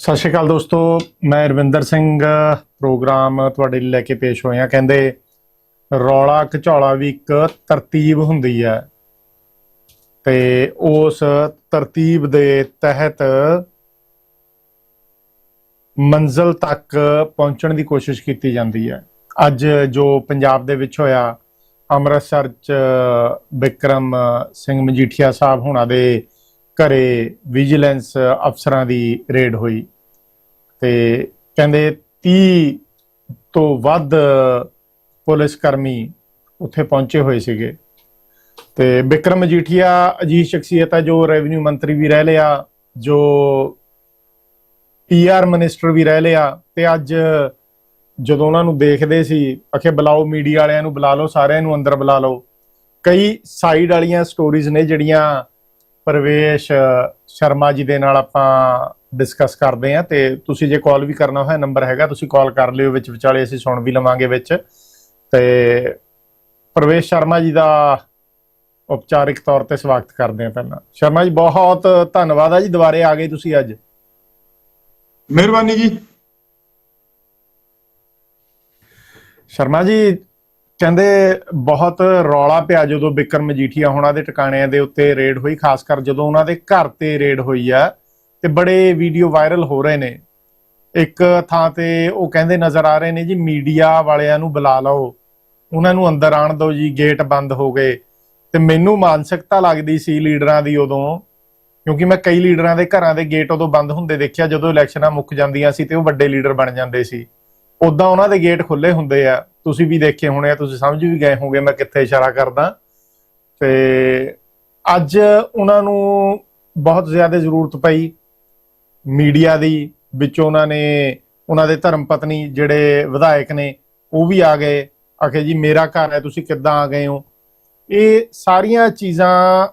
ਸਤਿ ਸ਼੍ਰੀ ਅਕਾਲ ਦੋਸਤੋ, ਮੈਂ ਰਵਿੰਦਰ ਸਿੰਘ, ਪ੍ਰੋਗਰਾਮ ਤੁਹਾਡੇ ਲਈ ਲੈ ਕੇ ਪੇਸ਼ ਹੋਇਆ। ਕਹਿੰਦੇ, ਰੌਲਾ ਘਚੌਲਾ ਵੀ ਇੱਕ ਤਰਤੀਬ ਹੁੰਦੀ ਹੈ ਤੇ ਉਸ ਤਰਤੀਬ ਦੇ ਤਹਿਤ ਮੰਜ਼ਲ ਤੱਕ ਪਹੁੰਚਣ ਦੀ ਕੋਸ਼ਿਸ਼ ਕੀਤੀ ਜਾਂਦੀ ਹੈ। ਅੱਜ ਜੋ ਪੰਜਾਬ ਦੇ ਵਿੱਚ ਹੋਇਆ, ਅੰਮ੍ਰਿਤਸਰ ਚ ਬਿਕਰਮ ਸਿੰਘ ਮਜੀਠੀਆ ਸਾਹਿਬ ਹੁਣਾਂ ਦੇ ਘਰੇ ਵਿਜੀਲੈਂਸ ਅਫਸਰਾਂ ਦੀ ਰੇਡ ਹੋਈ ਤੇ ਕਹਿੰਦੇ 30 ਤੋਂ ਵੱਧ ਪੁਲਿਸ ਕਰਮੀ ਉੱਥੇ ਪਹੁੰਚੇ ਹੋਏ ਸੀਗੇ। ਤੇ ਬਿਕਰਮ ਮਜੀਠੀਆ ਅਜੀਤ ਸ਼ਖਸੀਅਤ ਹੈ ਜੋ ਰੈਵਨਿਊ ਮੰਤਰੀ ਵੀ ਰਹਿ ਲਿਆ, ਜੋ ਪੀਆਰ ਮਿਨਿਸਟਰ ਵੀ ਰਹਿ ਲਿਆ ਤੇ ਅੱਜ ਜਦੋਂ ਉਹਨਾਂ ਨੂੰ ਦੇਖਦੇ ਸੀ ਅਖੇ ਬੁਲਾਓ ਮੀਡੀਆ ਵਾਲਿਆਂ ਨੂੰ, ਬੁਲਾ ਲਓ, ਸਾਰਿਆਂ ਨੂੰ ਅੰਦਰ ਬੁਲਾ ਲਓ। ਕਈ ਸਾਈਡ ਵਾਲੀਆਂ ਸਟੋਰੀਜ਼ ਨੇ ਜਿਹੜੀਆਂ ਪ੍ਰਵੇਸ਼ ਸ਼ਰਮਾ ਜੀ ਦੇ ਨਾਲ ਆਪਾਂ ਡਿਸਕਸ ਕਰਦੇ ਆ ਤੇ ਤੁਸੀਂ ਜੇ ਕਾਲ ਵੀ ਕਰਨਾ ਹੋਇਆ ਨੰਬਰ ਹੈਗਾ ਤੁਸੀਂ ਕਾਲ ਕਰ ਲਿਓ ਵਿੱਚ ਵਿਚਾਲੇ ਅਸੀਂ ਸੁਣ ਵੀ ਲਵਾਂਗੇ ਵਿੱਚ। ਤੇ ਪ੍ਰਵੇਸ਼ ਸ਼ਰਮਾ ਜੀ ਦਾ ਉਪਚਾਰਿਕ ਤੌਰ ਤੇ ਸਵਾਗਤ ਕਰਦੇ ਆ ਪਹਿਲਾਂ। ਸ਼ਰਮਾ ਜੀ ਬਹੁਤ ਧੰਨਵਾਦ ਆ ਜੀ ਦੁਬਾਰੇ ਆ ਗਏ ਤੁਸੀਂ ਅੱਜ। ਮਿਹਰਬਾਨੀ ਜੀ। ਸ਼ਰਮਾ ਜੀ ਕਹਿੰਦੇ ਬਹੁਤ ਰੌਲਾ ਪਿਆ ਜਦੋਂ ਬਿਕਰਮ ਮਜੀਠੀਆ ਹੋਣਾ ਦੇ ਟਿਕਾਣਿਆਂ ਦੇ ਉੱਤੇ ਰੇਡ ਹੋਈ, ਖਾਸ ਕਰ ਜਦੋਂ ਉਹਨਾਂ ਦੇ ਘਰ ਤੇ ਰੇਡ ਹੋਈ ਆ ਤੇ ਬੜੇ ਵੀਡੀਓ ਵਾਇਰਲ ਹੋ ਰਹੇ ਨੇ। ਇੱਕ ਥਾਂ ਤੇ ਉਹ ਕਹਿੰਦੇ ਨਜ਼ਰ ਆ ਰਹੇ ਨੇ ਜੀ, ਮੀਡੀਆ ਵਾਲਿਆਂ ਨੂੰ ਬੁਲਾ ਲਓ। ਉਹਨਾਂ ਨੂੰ ਅੰਦਰ ਆਣ ਦਿਓ ਜੀ, ਗੇਟ ਬੰਦ ਹੋ ਗਏ। ਤੇ ਮੈਨੂੰ ਮਾਨਸਿਕਤਾ ਲੱਗਦੀ ਸੀ ਲੀਡਰਾਂ ਦੀ ਉਦੋਂ, ਕਿਉਂਕਿ ਮੈਂ ਕਈ ਲੀਡਰਾਂ ਦੇ ਘਰਾਂ ਦੇ ਗੇਟ ਉਦੋਂ ਬੰਦ ਹੁੰਦੇ ਦੇਖਿਆ, ਜਦੋਂ ਇਲੈਕਸ਼ਨਾਂ ਮੁੱਕ ਜਾਂਦੀਆਂ ਸੀ ਤੇ ਉਹ ਵੱਡੇ ਲੀਡਰ ਬਣ ਜਾਂਦੇ ਸੀ। ਉਦਾਂ ਉਹਨਾਂ ਦੇ ਗੇਟ ਖੁੱਲੇ ਹੁੰਦੇ ਆ। ਤੁਸੀਂ ਵੀ ਦੇਖੇ ਹੋਣੇ ਆ, ਤੁਸੀਂ ਸਮਝ ਵੀ ਗਏ ਹੋਗੇ ਮੈਂ ਕਿੱਥੇ ਇਸ਼ਾਰਾ ਕਰਦਾ। ਤੇ ਅੱਜ ਉਹਨਾਂ ਨੂੰ ਬਹੁਤ ਜ਼ਿਆਦਾ ਜ਼ਰੂਰਤ ਪਈ ਮੀਡੀਆ ਦੀ, ਵਿੱਚ ਉਹਨਾਂ ਨੇ ਉਹਨਾਂ ਦੇ ਧਰਮ ਪਤਨੀ ਜਿਹੜੇ ਵਿਧਾਇਕ ਨੇ, ਉਹ ਵੀ ਆ ਗਏ। ਆਖੇ ਜੀ, ਮੇਰਾ ਘਰ ਹੈ, ਤੁਸੀਂ ਕਿੱਦਾਂ ਆ ਗਏ ਹੋ? ਇਹ ਸਾਰੀਆਂ ਚੀਜ਼ਾਂ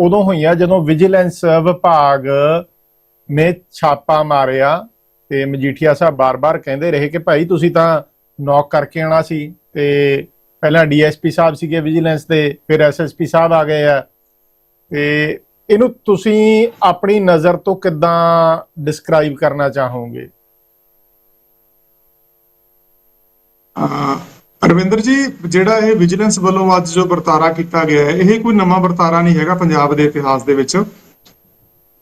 ਉਦੋਂ ਹੋਈਆਂ ਜਦੋਂ ਵਿਜੀਲੈਂਸ ਵਿਭਾਗ ਨੇ ਛਾਪਾ ਮਾਰਿਆ। ਤੇ ਮਜੀਠੀਆ ਸਾਹਿਬ ਬਾਰ-ਬਾਰ ਕਹਿੰਦੇ ਰਹੇ ਕਿ ਭਾਈ ਤੁਸੀਂ ਤਾਂ ਨੌਕ ਕਰਕੇ ਆਣਾ ਸੀ ਤੇ ਪਹਿਲਾਂ ਡੀਐਸਪੀ ਸਾਹਿਬ ਸੀਗੇ ਵਿਜੀਲੈਂਸ ਦੇ, ਫਿਰ ਐਸਐਸਪੀ ਸਾਹਿਬ ਆ ਗਏ ਆ। ਤੇ ਇਹਨੂੰ ਤੁਸੀਂ ਆਪਣੀ ਨਜ਼ਰ ਤੋਂ ਕਿੱਦਾਂ ਡਿਸਕ੍ਰਾਈਬ ਕਰਨਾ ਚਾਹੋਗੇ? ਅਹ ਰਵਿੰਦਰ ਜੀ, ਜਿਹੜਾ ਇਹ ਵਿਜੀਲੈਂਸ ਵੱਲੋਂ ਅੱਜ ਜੋ ਵਰਤਾਰਾ ਕੀਤਾ ਗਿਆ ਹੈ, ਇਹ ਕੋਈ ਨਵਾਂ ਵਰਤਾਰਾ ਨਹੀਂ ਹੈਗਾ ਪੰਜਾਬ ਦੇ ਇਤਿਹਾਸ ਦੇ ਵਿੱਚ।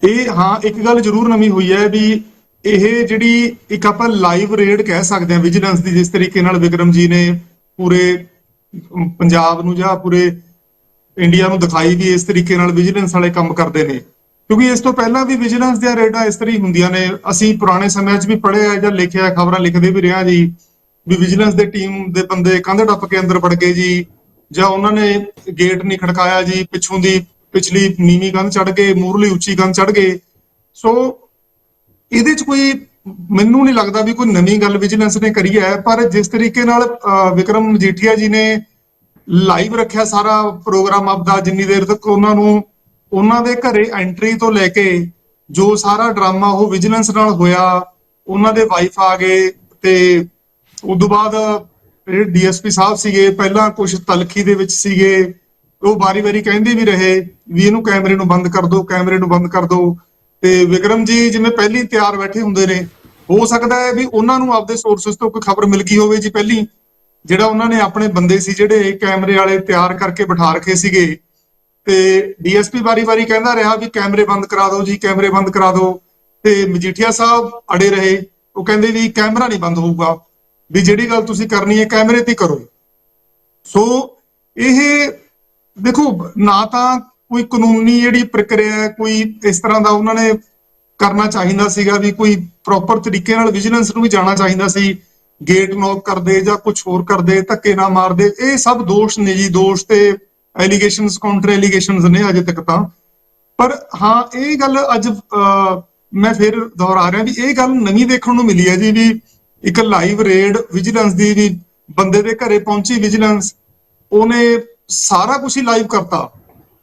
ਇਹ ਹਾਂ, ਇੱਕ ਗੱਲ ਜ਼ਰੂਰ ਨਵੀਂ ਹੋਈ ਹੈ ਵੀ ਇਹ ਜਿਹੜੀ ਇੱਕ ਆਪਾਂ ਲਾਈਵ ਰੇਡ ਕਹਿ ਸਕਦੇ ਹਾਂ ਵਿਜੀਲੈਂਸ ਦੀ, ਜਿਸ ਤਰੀਕੇ ਨਾਲ ਵਿਕਰਮ ਜੀ ਨੇ ਪੂਰੇ ਪੰਜਾਬ ਨੂੰ ਜਾਂ ਪੂਰੇ ਇੰਡੀਆ ਨੂੰ ਦਿਖਾਈ ਵੀ ਇਸ ਤਰੀਕੇ ਨਾਲ ਵਿਜੀਲੈਂਸ ਵਾਲੇ ਕੰਮ ਕਰਦੇ ਨੇ। ਕਿਉਂਕਿ ਇਸ ਤੋਂ ਪਹਿਲਾਂ ਵੀ ਵਿਜੀਲੈਂਸ ਦੀਆਂ ਰੇਡਾਂ ਇਸ ਤਰ੍ਹਾਂ ਹੀ ਹੁੰਦੀਆਂ ਨੇ। ਅਸੀਂ ਪੁਰਾਣੇ ਸਮਿਆਂ 'ਚ ਵੀ ਪੜ੍ਹਿਆ ਜਾਂ ਲਿਖਿਆ, ਖਬਰਾਂ ਲਿਖਦੇ ਵੀ ਰਿਹਾ ਜੀ, ਵੀ ਵਿਜੀਲੈਂਸ ਦੇ ਟੀਮ ਦੇ ਬੰਦੇ ਕੰਧ ਟੱਪ ਕੇ ਅੰਦਰ ਵੜ ਗਏ ਜੀ, ਜਾਂ ਉਹਨਾਂ ਨੇ ਗੇਟ ਨਹੀਂ ਖੜਕਾਇਆ ਜੀ, ਪਿੱਛੋਂ ਦੀ ਪਿਛਲੀ ਨੀਵੀਂ ਕੰਧ ਚੜ ਗਏ ਮੂਰਲੀ ਉੱਚੀ ਕੰਧ ਚੜ ਗਏ। ਸੋ ਇਹਦੇ 'ਚ ਕੋਈ ਮੈਨੂੰ ਨਹੀਂ ਲੱਗਦਾ ਵੀ ਕੋਈ ਨਵੀਂ ਗੱਲ ਵਿਜੀਲੈਂਸ ਨੇ ਕਰੀ ਹੈ, ਪਰ ਜਿਸ ਤਰੀਕੇ ਨਾਲ ਵਿਕਰਮ ਮਜੀਠੀਆ ਜੀ ਨੇ ਲਾਈਵ ਰੱਖਿਆ ਸਾਰਾ ਪ੍ਰੋਗਰਾਮ ਆਪਦਾ ਜਿੰਨੀ ਦੇਰ ਤੱਕ ਉਹਨਾਂ ਨੂੰ, ਉਹਨਾਂ ਦੇ ਘਰੇ ਐਂਟਰੀ ਤੋਂ ਲੈ ਕੇ ਜੋ ਸਾਰਾ ਡਰਾਮਾ ਉਹ ਵਿਜੀਲੈਂਸ ਨਾਲ ਹੋਇਆ, ਉਹਨਾਂ ਦੇ ਵਾਈਫ ਆ ਗਏ ਤੇ ਉਸ ਤੋਂ ਬਾਅਦ ਜਿਹੜੇ ਡੀਐਸਪੀ ਸਾਹਿਬ ਸੀਗੇ, ਪਹਿਲਾਂ ਕੁਝ ਤਲਖੀ ਦੇ ਵਿੱਚ ਸੀਗੇ, ਉਹ ਵਾਰੀ-ਵਾਰੀ ਕਹਿੰਦੇ ਵੀ ਰਹੇ ਵੀ ਇਹਨੂੰ ਕੈਮਰੇ ਨੂੰ ਬੰਦ ਕਰ ਦਿਓ, ਕੈਮਰੇ ਨੂੰ ਬੰਦ ਕਰ ਦਿਓ। ਤੇ ਵਿਕਰਮ ਜੀ ਜਿਵੇਂ ਪਹਿਲੀ ਤਿਆਰ ਬੈਠੇ ਹੁੰਦੇ ਨੇ, ਹੋ ਸਕਦਾ ਹੈ ਵੀ ਉਹਨਾਂ ਨੂੰ ਆਪਦੇ ਸੋਰਸਸ ਤੋਂ ਕੋਈ ਖਬਰ ਮਿਲ ਗਈ ਹੋਵੇ ਜੀ ਪਹਿਲੀ, ਜਿਹੜਾ ਉਹਨਾਂ ਨੇ ਆਪਣੇ ਬੰਦੇ ਸੀ ਜਿਹੜੇ ਕੈਮਰੇ ਵਾਲੇ ਤਿਆਰ ਕਰਕੇ ਬਿਠਾ ਰੱਖੇ ਸੀਗੇ। ਤੇ ਡੀਐਸਪੀ ਵਾਰੀ-ਵਾਰੀ ਕਹਿੰਦਾ ਰਿਹਾ ਵੀ ਕੈਮਰੇ ਬੰਦ ਕਰਾ ਦਿਓ ਜੀ, ਕੈਮਰੇ ਬੰਦ ਕਰਾ ਦਿਓ। ਤੇ ਮਜੀਠੀਆ ਸਾਹਿਬ ਅੜੇ ਰਹੇ, ਉਹ ਕਹਿੰਦੇ ਵੀ ਕੈਮਰਾ ਨਹੀਂ ਬੰਦ ਹੋਊਗਾ। ਵੀ ਜਿਹੜੀ ਗੱਲ ਤੁਸੀਂ ਕਰਨੀ ਹੈ ਕੈਮਰੇ ਤੇ ਕਰੋ। ਸੋ ਇਹ ਦੇਖੋ, ਨਾ ਤਾਂ ਕੋਈ ਕਾਨੂੰਨੀ ਜਿਹੜੀ ਪ੍ਰਕਿਰਿਆ ਕੋਈ ਇਸ ਤਰ੍ਹਾਂ ਦਾ ਉਹਨਾਂ ਨੇ ਕਰਨਾ ਚਾਹੀਦਾ ਸੀਗਾ ਵੀ ਕੋਈ ਪ੍ਰੋਪਰ ਤਰੀਕੇ ਨਾਲ ਵਿਜੀਲੈਂਸ ਨੂੰ ਵੀ ਜਾਣਾ ਚਾਹੀਦਾ ਸੀ ਗੇਟ ਨੌਕ ਕਰਦੇ ਜਾਂ ਕੁਝ ਹੋਰ ਕਰਦੇ ਧੱਕੇ ਨਾ ਮਾਰਦੇ ਇਹ ਸਭ ਦੋਸ਼ ਨੇ ਜੀ ਦੋਸ਼ ਤੇ ਐਲੀਗੇਸ਼ਨਸ ਕਾਊਂਟਰ ਐਲੀਗੇਸ਼ਨਸ ਨੇ ਅਜੇ ਤੱਕ ਤਾਂ। ਪਰ ਹਾਂ ਇਹ ਗੱਲ ਅੱਜ ਅਹ, ਮੈਂ ਫਿਰ ਦੁਹਰਾ ਰਿਹਾ ਵੀ ਇਹ ਗੱਲ ਨਵੀਂ ਦੇਖਣ ਨੂੰ ਮਿਲੀ ਹੈ ਜੀ ਵੀ ਇੱਕ ਲਾਈਵ ਰੇਡ ਵਿਜੀਲੈਂਸ ਦੀ ਵੀ ਬੰਦੇ ਦੇ ਘਰੇ ਪਹੁੰਚੀ ਵਿਜੀਲੈਂਸ ਉਹਨੇ ਸਾਰਾ ਕੁਝ ਹੀ ਲਾਈਵ ਕਰਤਾ।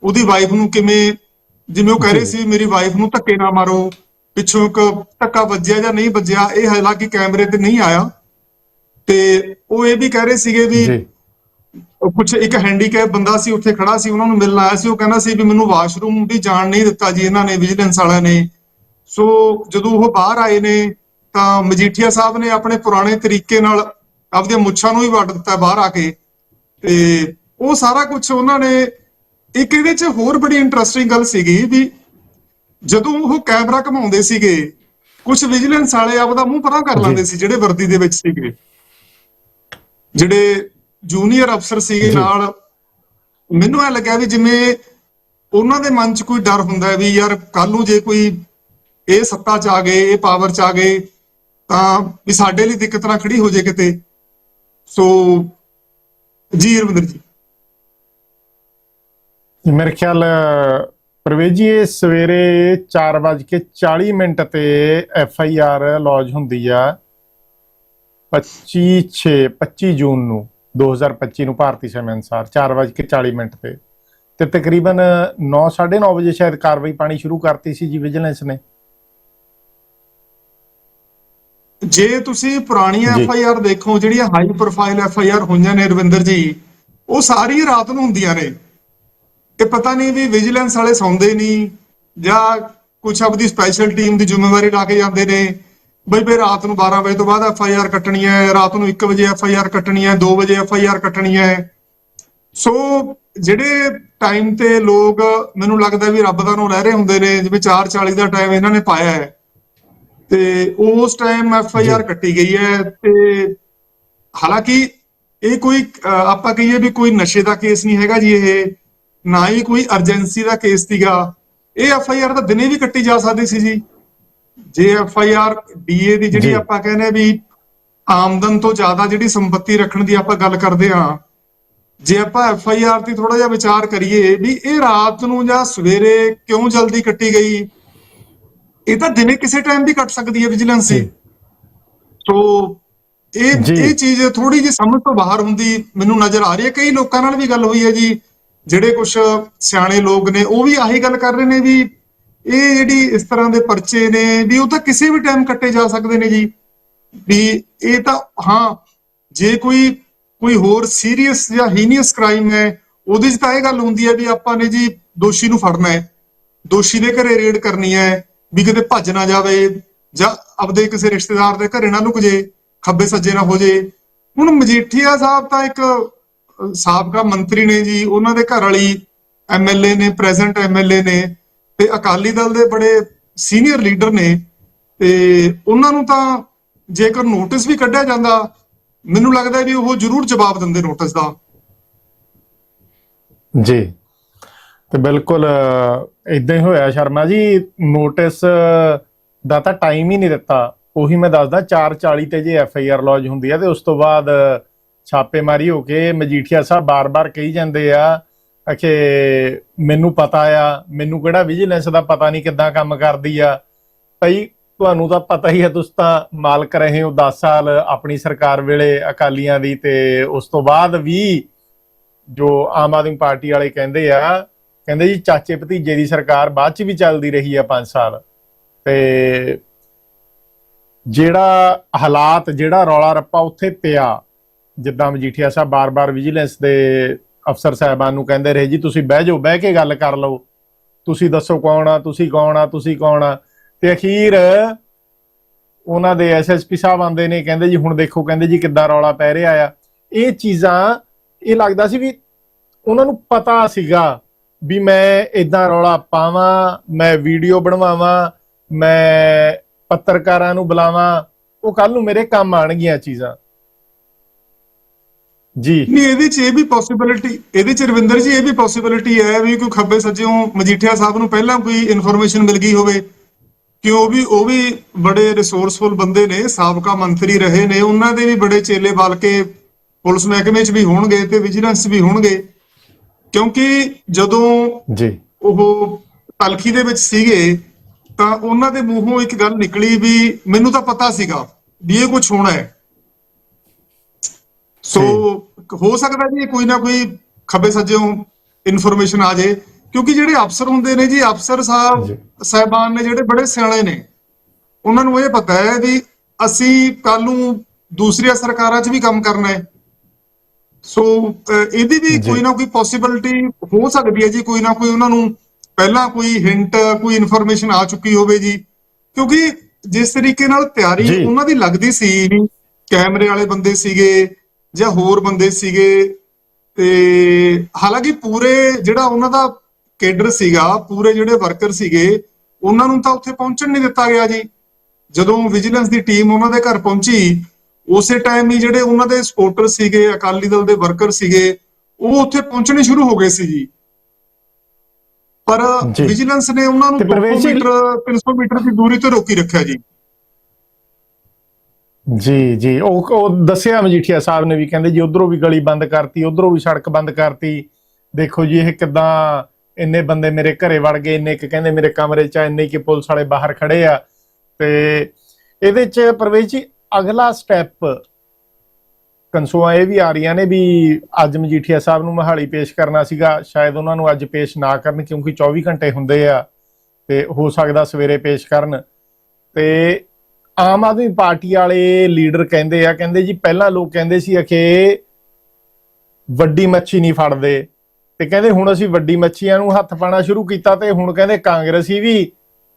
ਉਹਦੀ ਵਾਈਫ ਨੂੰ ਕਿਵੇਂ ਜਿਵੇਂ ਉਹ ਕਹਿ ਰਹੇ ਸੀ ਮੇਰੀ ਵਾਈਫ ਨੂੰ ਧੱਕੇ ਨਾ ਮਾਰੋ ਪਿੱਛੋਂ ਇੱਕ ਧੱਕਾ ਵੱਜਿਆ ਜਾਂ ਨਹੀਂ ਵੱਜਿਆ ਇਹ ਹਾਲਾਂਕਿ ਕੈਮਰੇ ਤੇ ਨਹੀਂ ਆਇਆ। ਤੇ ਉਹ ਇਹ ਵੀ ਕਹਿ ਰਹੇ ਸੀਗੇ ਵੀ ਕੁਝ ਇੱਕ ਹੈਂਡੀਕੈਪ ਬੰਦਾ ਸੀ ਉੱਥੇ ਖੜਾ ਸੀ ਉਹਨਾਂ ਨੂੰ ਮਿਲਣ ਆਇਆ ਸੀ। ਉਹ ਕਹਿੰਦਾ ਸੀ ਵੀ ਮੈਨੂੰ ਵਾਸ਼ਰੂਮ ਵੀ ਜਾਣ ਨਹੀਂ ਦਿੱਤਾ ਜੀ ਇਹਨਾਂ ਨੇ ਵਿਜੀਲੈਂਸ ਵਾਲਿਆਂ ਨੇ। ਸੋ ਜਦੋਂ ਉਹ ਬਾਹਰ ਆਏ ਨੇ ਤਾਂ ਮਜੀਠੀਆ ਸਾਹਿਬ ਨੇ ਆਪਣੇ ਪੁਰਾਣੇ ਤਰੀਕੇ ਨਾਲ ਆਪਦੀਆਂ ਮੁੱਛਾਂ ਨੂੰ ਹੀ ਵੱਢ ਦਿੱਤਾ ਬਾਹਰ ਆ ਕੇ। ਤੇ ਉਹ ਸਾਰਾ ਕੁਝ ਉਹਨਾਂ ਨੇ ਇੱਕ ਇਹਦੇ 'ਚ ਹੋਰ ਬੜੀ ਇੰਟਰਸਟਿੰਗ ਗੱਲ ਸੀਗੀ ਵੀ ਜਦੋਂ ਉਹ ਕੈਮਰਾ ਘਮਾਉਂਦੇ ਸੀਗੇ ਕੁਝ ਵਿਜੀਲੈਂਸ ਵਾਲੇ ਆਪਦਾ ਮੂੰਹ ਪਰਾਂ ਕਰ। ਲੈਂਦੇ ਸੀ ਜਿਹੜੇ ਵਰਦੀ ਦੇ ਵਿੱਚ ਸੀਗੇ ਜਿਹੜੇ ਜੂਨੀਅਰ ਅਫਸਰ ਸੀਗੇ। ਨਾਲ ਮੈਨੂੰ ਐ ਲੱਗਿਆ ਵੀ ਜਿਵੇਂ ਉਹਨਾਂ ਦੇ ਮਨ 'ਚ ਕੋਈ ਡਰ ਹੁੰਦਾ ਵੀ ਯਾਰ ਕੱਲ ਨੂੰ ਜੇ ਕੋਈ ਇਹ ਸੱਤਾ 'ਚ ਆ ਗਏ ਇਹ ਪਾਵਰ 'ਚ ਆ ਗਏ ਤਾਂ ਵੀ ਸਾਡੇ ਲਈ ਦਿੱਕਤ ਨਾ ਖੜੀ ਹੋ ਜੇ ਕਿਤੇ ਸੋ ਜੀ ਰਵਿੰਦਰ ਜੀ ਮੇਰੇ ਖਿਆਲ ਪ੍ਰਵੇਸ਼ ਜੀ ਇਹ ਸਵੇਰੇ 4:40 ਮਿੰਟ ਤੇ ਐਫ ਆਈ ਆਰ ਲੌਜ ਹੁੰਦੀ ਆ 25 6 25 ਜੂਨ ਨੂੰ 2025 ਨੂੰ ਭਾਰਤੀ ਸਮੇਂ ਅਨੁਸਾਰ 4:40 ਮਿੰਟ ਤੇ। ਤੇ ਤਕਰੀਬਨ 9:30 ਵਜੇ ਸ਼ਾਇਦ ਕਾਰਵਾਈ ਪਾਣੀ ਸ਼ੁਰੂ ਕਰਤੀ ਸੀ ਜੀ ਵਿਜੀਲੈਂਸ ਨੇ। ਜੇ ਤੁਸੀਂ ਪੁਰਾਣੀਆਂ। ਐਫ ਆਈ ਆਰ ਦੇਖੋ ਜਿਹੜੀਆਂ high profile F I R ਹੋਈਆਂ ਨੇ ਰਵਿੰਦਰ ਜੀ ਉਹ ਸਾਰੀ ਰਾਤ ਨੂੰ ਹੁੰਦੀਆਂ ਨੇ। ਤੇ ਪਤਾ ਨਹੀਂ ਵੀ ਵਿਜੀਲੈਂਸ ਵਾਲੇ ਸੌਂਦੇ ਨਹੀਂ ਜਾਂ ਕੁਝ ਆਪਦੀ ਸਪੈਸ਼ਲ ਟੀਮ ਦੀ ਜ਼ਿੰਮੇਵਾਰੀ ਲਾ ਕੇ ਜਾਂਦੇ ਨੇ। ਬਈ ਬਈ ਰਾਤ ਨੂੰ 12 ਵਜੇ ਤੋਂ ਬਾਅਦ ਐਫ ਆਈ ਆਰ ਕੱਟਣੀ ਹੈ ਰਾਤ ਨੂੰ 1 ਵਜੇ ਐਫ ਆਈ ਆਰ ਕੱਟਣੀ ਹੈ 2 ਵਜੇ ਐਫ ਆਈ ਆਰ ਕੱਟਣੀ ਹੈ। ਸੋ ਜਿਹੜੇ ਟਾਈਮ ਤੇ ਲੋਕ ਮੈਨੂੰ ਲੱਗਦਾ ਵੀ ਰੱਬ ਦਾ ਨਾਮ ਲੈ ਰਹੇ ਹੁੰਦੇ ਨੇ ਜਿਵੇਂ 4:40 ਦਾ ਟਾਈਮ ਇਹਨਾਂ ਨੇ ਪਾਇਆ ਹੈ। ਤੇ ਉਸ ਟਾਈਮ ਐਫ ਆਈ ਆਰ। ਕੱਟੀ ਗਈ ਹੈ ਤੇ ਹਾਲਾਂਕਿ ਇਹ ਕੋਈ ਆਪਾਂ ਕਹੀਏ ਵੀ ਕੋਈ ਨਸ਼ੇ ਦਾ ਕੇਸ ਨਹੀਂ ਹੈਗਾ ਜੀ ਇਹ। ਨਾ ਹੀ ਕੋਈ ਅਰਜੈਂਸੀ ਦਾ ਕੇਸ ਸੀਗਾ ਇਹ ਐਫ ਆਈ ਆਰ ਤਾਂ ਦਿਨੇ ਵੀ ਕੱਟੀ ਜਾ ਸਕਦੀ ਸੀ ਜੀ ਜੇ ਐਫ ਆਈ ਆਰ ਡੀਏ ਦੀ ਜਿਹੜੀ। ਆਪਾਂ ਕਹਿੰਦੇ ਆ ਵੀ ਆਮਦਨ ਤੋਂ ਜ਼ਿਆਦਾ ਜਿਹੜੀ ਸੰਪਤੀ ਰੱਖਣ ਦੀ ਆਪਾਂ ਗੱਲ ਕਰਦੇ ਹਾਂ ਜੇ ਆਪਾਂ ਐਫ ਆਈ ਆਰ ਤੇ ਥੋੜਾ ਜਿਹਾ ਵਿਚਾਰ ਕਰੀਏ ਵੀ ਇਹ ਰਾਤ ਨੂੰ ਜਾਂ ਸਵੇਰੇ ਕਿਉਂ ਜਲਦੀ ਕੱਟੀ ਗਈ ਇਹ ਤਾਂ ਦਿਨੇ ਕਿਸੇ ਟਾਈਮ ਵੀ ਕੱਟ ਸਕਦੀ ਹੈ ਵਿਜੀਲੈਂਸ। ਸੋ ਇਹ। ਇਹ ਚੀਜ਼ ਥੋੜੀ ਜਿਹੀ ਸਮਝ ਤੋਂ ਬਾਹਰ ਹੁੰਦੀ ਮੈਨੂੰ ਨਜ਼ਰ ਆ ਰਹੀ ਹੈ ਕਈ ਲੋਕਾਂ ਨਾਲ ਵੀ ਗੱਲ ਹੋਈ ਹੈ ਜੀ ਜਿਹੜੇ ਕੁਝ ਸਿਆਣੇ ਲੋਕ ਨੇ, ਉਹ ਵੀ ਆਹੀ ਗੱਲ ਕਰ ਰਹੇ ਨੇ ਵੀ ਇਹ ਜਿਹੜੀ ਇਸ ਤਰ੍ਹਾਂ ਦੇ ਪਰਚੇ ਨੇ ਵੀ ਉਹ ਤਾਂ ਕਿਸੇ ਵੀ ਟਾਈਮ ਕੱਟੇ ਜਾ ਸਕਦੇ ਨੇ ਜੀ। ਵੀ ਇਹ ਤਾਂ, ਹਾਂ, ਜੇ ਕੋਈ ਕੋਈ ਹੋਰ ਸੀਰੀਅਸ ਜਾਂ ਹੀਨੀਅਸ ਕ੍ਰਾਈਮ ਹੈ, ਉਹਦੇ 'ਚ ਤਾਂ ਇਹ ਗੱਲ ਹੁੰਦੀ ਹੈ ਵੀ ਆਪਾਂ ਨੇ ਜੀ ਦੋਸ਼ੀ ਨੂੰ ਫੜਨਾ ਹੈ। ਦੋਸ਼ੀ ਦੇ ਘਰੇ ਰੇਡ ਕਰਨੀ ਹੈ, ਵੀ ਕਿਤੇ ਭੱਜ ਨਾ ਜਾਵੇ ਜਾਂ ਆਪਦੇ ਕਿਸੇ ਰਿਸ਼ਤੇਦਾਰ ਦੇ ਘਰੇ ਨਾ ਲੁਕ ਜੇ, ਖੱਬੇ ਸੱਜੇ ਨਾ ਹੋ ਜੇ। ਹੁਣ ਮਜੀਠੀਆ ਸਾਹਿਬ ਤਾਂ ਇੱਕ ਸਾਬਕਾ ਮੰਤਰੀ ਨੇ ਜੀ, ਉਹਨਾਂ ਦੇ ਘਰ ਵਾਲੀ ਐਮਐਲਏ ਨੇ ਪ੍ਰੈਜ਼ੈਂਟ ਐਮਐਲਏ ਨੇ ਤੇ ਅਕਾਲੀ ਦਲ ਦੇ ਬੜੇ ਸੀਨੀਅਰ ਲੀਡਰ ਨੇ ਤੇ ਉਹਨਾਂ ਨੂੰ ਤਾਂ ਜੇਕਰ ਨੋਟਿਸ ਵੀ ਕੱਢਿਆ ਜਾਂਦਾ, ਮੈਨੂੰ ਲੱਗਦਾ ਵੀ ਉਹ ਜ਼ਰੂਰ ਜਵਾਬ ਦਿੰਦੇ ਨੋਟਿਸ ਦਾ। ਜੀ। ਤੇ ਬਿਲਕੁਲ ਇਦਾਂ ਹੀ ਹੋਇਆ ਸ਼ਰਮਾ ਜੀ, ਨੋਟਿਸ ਦਾ ਤਾਂ ਟਾਈਮ ਹੀ ਨਹੀਂ ਦਿੱਤਾ। ਉਹੀ ਮੈਂ ਦੱਸਦਾ 4:40 ਤੇ ਜੇ ਐਫ ਆਈ ਆਰ ਲੌਜ ਹੁੰਦੀ ਆ ਤੇ ਉਸ ਤੋਂ ਬਾਅਦ ਛਾਪੇਮਾਰੀ ਹੋ ਕੇ ਮਜੀਠੀਆ ਸਾਹਿਬ ਬਾਰ-ਬਾਰ ਕਹੀ ਜਾਂਦੇ ਆ, ਅਖੇ ਮੈਨੂੰ ਪਤਾ ਆ, ਮੈਨੂੰ ਕਿਹੜਾ ਵਿਜੀਲੈਂਸ ਦਾ ਪਤਾ ਨਹੀਂ ਕਿੱਦਾਂ ਕੰਮ ਕਰਦੀ ਆ। ਭਈ ਤੁਹਾਨੂੰ ਤਾਂ ਪਤਾ ਹੀ ਹੈ ਤੁਸੀਂ ਤਾਂ ਮਾਲਕ ਰਹੇ ਹੋ 10 ਸਾਲ ਆਪਣੀ ਸਰਕਾਰ ਵੇਲੇ ਅਕਾਲੀਆਂ ਦੀ ਤੇ ਉਸ ਤੋਂ ਬਾਅਦ ਵੀ ਜੋ ਆਮ ਆਦਮੀ ਪਾਰਟੀ ਵਾਲੇ ਕਹਿੰਦੇ ਆ, ਕਹਿੰਦੇ ਜੀ ਚਾਚੇ ਭਤੀਜੇ ਦੀ ਸਰਕਾਰ ਬਾਅਦ ਚ ਵੀ ਚੱਲਦੀ ਰਹੀ ਆ 5 ਸਾਲ। ਤੇ ਜਿਹੜਾ ਹਾਲਾਤ, ਜਿਹੜਾ ਰੌਲਾ ਰੱਪਾ ਉੱਥੇ ਪਿਆ ਜਿੱਦਾਂ ਮਜੀਠੀਆ ਸਾਹਿਬ ਬਾਰ-ਬਾਰ ਵਿਜੀਲੈਂਸ ਦੇ ਅਫਸਰ ਸਾਹਿਬਾਨ ਨੂੰ ਕਹਿੰਦੇ ਰਹੇ, ਜੀ, ਤੁਸੀਂ ਬਹਿ ਜਾਓ, ਬਹਿ ਕੇ ਗੱਲ ਕਰ ਲਓ। ਤੁਸੀਂ ਦੱਸੋ ਕੌਣ ਆ, ਤੁਸੀਂ ਕੌਣ ਆ, ਤੁਸੀਂ ਕੌਣ ਆ? ਤੇ ਅਖੀਰ ਉਹਨਾਂ ਦੇ ਐਸਐਸਪੀ ਸਾਹਿਬ ਆਂਦੇ ਨੇ, ਕਹਿੰਦੇ ਜੀ, ਹੁਣ ਦੇਖੋ, ਕਹਿੰਦੇ ਜੀ, ਕਿੱਦਾਂ ਰੌਲਾ ਪੈ ਰਿਹਾ ਆ। ਇਹ ਚੀਜ਼ਾਂ, ਇਹ ਲੱਗਦਾ ਸੀ ਵੀ ਉਹਨਾਂ ਨੂੰ ਪਤਾ ਸੀਗਾ ਵੀ ਮੈਂ ਇਦਾਂ ਰੌਲਾ ਪਾਵਾਂ, ਮੈਂ ਵੀਡੀਓ ਬਣਵਾਵਾਂ, ਮੈਂ ਪੱਤਰਕਾਰਾਂ ਨੂੰ ਬੁਲਾਵਾਂ। ਉਹ ਕੱਲ ਨੂੰ ਮੇਰੇ ਕੰਮ ਆਣਗੀਆਂ ਚੀਜ਼ਾਂ। ਜੀ। ਨਹੀਂ ਇਹਦੇ ਚ ਇਹ ਵੀ ਪੋਸਿਬਿਲਿਟੀ ਇਹਦੇ ਚ ਰਵਿੰਦਰ ਜੀ ਇਹ ਵੀ ਪੋਸਿਬਿਲਿਟੀ ਹੈ ਵੀ ਕੋਈ ਖੱਬੇ ਸੱਜੇੋਂ ਮਜੀਠੀਆ ਸਾਹਿਬ ਨੂੰ ਪਹਿਲਾਂ ਕੋਈ ਇਨਫੋਰਮੇਸ਼ਨ ਮਿਲ ਗਈ ਹੋਵੇ। ਕਿ ਉਹ ਵੀ ਉਹ ਵੀ ਬੜੇ ਰਿਸੋਰਸਫੁਲ ਬੰਦੇ ਨੇ ਸਾਬਕਾ ਮੰਤਰੀ ਰਹੇ ਨੇ ਉਹਨਾਂ ਦੇ ਵੀ ਬੜੇ ਚੇਲੇ ਬਲ ਕੇ ਪੁਲਿਸ ਮਹਿਕਮੇ 'ਚ ਵੀ ਹੋਣਗੇ ਤੇ ਵਿਜੀਲੈਂਸ ਵੀ ਹੋਣਗੇ। ਕਿਉਂਕਿ ਜਦੋਂ ਜੀ। ਉਹ ਤਲਖੀ ਦੇ ਵਿੱਚ ਸੀਗੇ ਤਾਂ ਉਹਨਾਂ ਦੇ ਮੂੰਹੋਂ ਇੱਕ ਗੱਲ ਨਿਕਲੀ ਵੀ ਮੈਨੂੰ ਤਾਂ ਪਤਾ ਸੀਗਾ ਵੀ ਇਹ ਕੁਝ ਹੋਣਾ ਹੈ। ਸੋ ਹੋ ਸਕਦਾ ਜੀ ਕੋਈ ਨਾ ਕੋਈ ਖੱਬੇ ਸੱਜੇੋਂ ਇਨਫੋਰਮੇਸ਼ਨ ਆ ਜੇ ਕਿਉਂਕਿ ਜਿਹੜੇ ਅਫਸਰ ਹੁੰਦੇ ਨੇ ਜੀ ਅਫਸਰ ਸਾਹਿਬ। ਸਾਹਿਬਾਨ ਨੇ ਜਿਹੜੇ ਬੜੇ ਸਿਆਣੇ ਨੇ ਉਹਨਾਂ ਨੂੰ ਇਹ ਪਤਾ ਹੈ ਵੀ ਅਸੀਂ ਕੱਲ ਨੂੰ ਦੂਸਰੀਆਂ ਸਰਕਾਰਾਂ 'ਚ ਵੀ ਕੰਮ ਕਰਨਾ ਹੈ ਸੋ ਇਹਦੀ ਵੀ। ਕੋਈ ਨਾ ਕੋਈ ਪੋਸਿਬਿਲਿਟੀ ਹੋ ਸਕਦੀ ਹੈ ਜੀ ਕੋਈ ਨਾ ਕੋਈ ਉਹਨਾਂ ਨੂੰ ਪਹਿਲਾਂ ਕੋਈ ਹਿੰਟ ਕੋਈ ਇਨਫੋਰਮੇਸ਼ਨ ਆ ਚੁੱਕੀ ਹੋਵੇ ਜੀ ਕਿਉਂਕਿ ਜਿਸ ਤਰੀਕੇ ਨਾਲ ਤਿਆਰੀ। ਉਹਨਾਂ ਦੀ ਲੱਗਦੀ ਸੀ ਕੈਮਰੇ ਵਾਲੇ ਬੰਦੇ ਸੀਗੇ ਜਾਂ ਹੋਰ ਬੰਦੇ ਸੀਗੇ ਤੇ ਹਾਲਾਂਕਿ ਪੂਰੇ ਜਿਹੜਾ ਉਹਨਾਂ ਦਾ ਕੇਡਰ ਸੀਗਾ ਪੂਰੇ ਜਿਹੜੇ ਵਰਕਰ ਸੀਗੇ ਉਹਨਾਂ ਨੂੰ ਤਾਂ ਉੱਥੇ ਪਹੁੰਚਣ ਨਹੀਂ ਦਿੱਤਾ ਗਿਆ ਜੀ। ਜਦੋਂ ਵਿਜੀਲੈਂਸ ਦੀ ਟੀਮ ਉਹਨਾਂ ਦੇ ਘਰ ਪਹੁੰਚੀ ਉਸੇ ਟਾਈਮ ਹੀ ਜਿਹੜੇ ਉਹਨਾਂ ਦੇ ਸਪੋਰਟਰ ਸੀਗੇ ਅਕਾਲੀ ਦਲ ਦੇ ਵਰਕਰ ਸੀਗੇ ਉਹ ਉੱਥੇ ਪਹੁੰਚਣੇ ਸ਼ੁਰੂ ਹੋ ਗਏ ਸੀ ਜੀ। ਪਰ। ਵਿਜੀਲੈਂਸ ਨੇ ਉਹਨਾਂ ਨੂੰ ਤੇ 200 ਪ੍ਰਵੇਸ਼ ਜੀ- ਮੀਟਰ 300 ਮੀਟਰ ਦੀ ਦੂਰੀ ਤੇ ਰੋਕੀ ਰੱਖਿਆ ਜੀ। ਜੀ ਜੀ। ਉਹ ਉਹ ਦੱਸਿਆ ਮਜੀਠੀਆ ਸਾਹਿਬ ਨੇ ਵੀ ਕਹਿੰਦੇ ਜੀ ਉਧਰੋਂ ਵੀ ਗਲੀ ਬੰਦ ਕਰਤੀ ਉਧਰੋਂ ਵੀ ਸੜਕ ਬੰਦ ਕਰਤੀ। ਦੇਖੋ ਜੀ ਇਹ ਕਿਦਾਂ ਇੰਨੇ ਬੰਦੇ ਮੇਰੇ ਘਰੇ ਵੜ ਗਏ ਇੰਨੇ ਕਿ ਕਹਿੰਦੇ ਮੇਰੇ ਕਮਰੇ 'ਚ ਆ, ਇੰਨੇ ਕਿ ਪੁਲਿਸ ਵਾਲੇ ਬਾਹਰ ਖੜੇ ਆ। ਤੇ ਇਹਦੇ 'ਚ ਪ੍ਰਵੇਸ਼ ਜੀ ਅਗਲਾ ਸਟੈਪ ਕੰਸੋਆਂ ਇਹ ਵੀ ਆ ਰਹੀਆਂ ਨੇ ਵੀ ਅੱਜ ਮਜੀਠੀਆ ਸਾਹਿਬ ਨੂੰ ਮਹਾਲੀ ਪੇਸ਼ ਕਰਨਾ ਸੀਗਾ। ਸ਼ਾਇਦ ਉਹਨਾਂ ਨੂੰ ਅੱਜ ਪੇਸ਼ ਨਾ ਕਰਨ ਕਿਉਂਕਿ 24 ਘੰਟੇ ਹੁੰਦੇ ਆ ਤੇ ਹੋ ਸਕਦਾ ਸਵੇਰੇ ਪੇਸ਼ ਕਰਨ। ਤੇ ਆਮ ਆਦਮੀ ਪਾਰਟੀ ਵਾਲੇ ਲੀਡਰ ਕਹਿੰਦੇ ਆ, ਕਹਿੰਦੇ ਜੀ ਪਹਿਲਾਂ ਲੋਕ ਕਹਿੰਦੇ ਸੀ ਕਿ ਵੱਡੀ ਮੱਛੀ ਨਹੀਂ ਫੜਦੇ। ਤੇ ਕਹਿੰਦੇ ਹੁਣ ਅਸੀਂ ਵੱਡੀ ਮੱਛੀਆਂ ਨੂੰ ਹੱਥ ਪਾਣਾ ਸ਼ੁਰੂ ਕੀਤਾ ਤੇ ਹੁਣ ਕਹਿੰਦੇ ਕਾਂਗਰਸੀ ਵੀ